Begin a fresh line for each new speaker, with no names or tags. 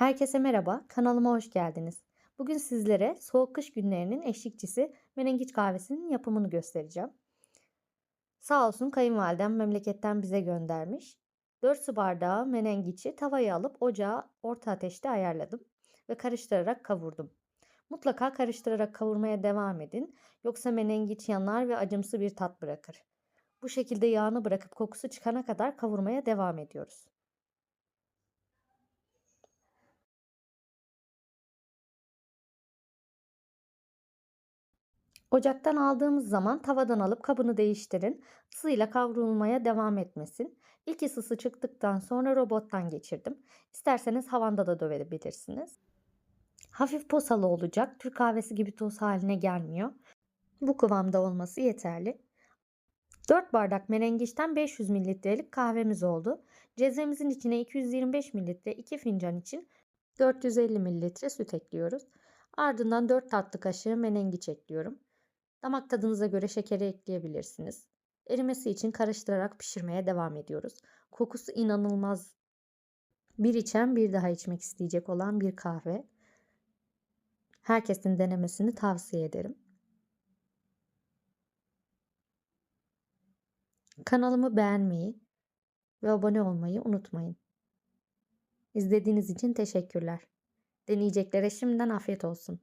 Herkese merhaba, kanalıma hoş geldiniz. Bugün sizlere soğuk kış günlerinin eşlikçisi menengiç kahvesinin yapımını göstereceğim. Sağ olsun kayınvalidem memleketten bize göndermiş. 4 su bardağı menengiçi tavaya alıp ocağa orta ateşte ayarladım ve karıştırarak kavurdum. Mutlaka karıştırarak kavurmaya devam edin yoksa menengiç yanar ve acımsı bir tat bırakır. Bu şekilde yağını bırakıp kokusu çıkana kadar kavurmaya devam ediyoruz. Ocaktan aldığımız zaman tavadan alıp kabını değiştirin. Isıyla kavrulmaya devam etmesin. İlk ısısı çıktıktan sonra robottan geçirdim. İsterseniz havanda da dövebilirsiniz. Hafif posalı olacak. Türk kahvesi gibi toz haline gelmiyor. Bu kıvamda olması yeterli. 4 bardak menengiçten 500 mililitrelik kahvemiz oldu. Cezvemizin içine 225 mililitre 2 fincan için 450 mililitre süt ekliyoruz. Ardından 4 tatlı kaşığı menengiç ekliyorum. Damak tadınıza göre şekeri ekleyebilirsiniz. Erimesi için karıştırarak pişirmeye devam ediyoruz. Kokusu inanılmaz. Bir içen bir daha içmek isteyecek olan bir kahve. Herkesin denemesini tavsiye ederim. Kanalımı beğenmeyi ve abone olmayı unutmayın. İzlediğiniz için teşekkürler. Deneyeceklere şimdiden afiyet olsun.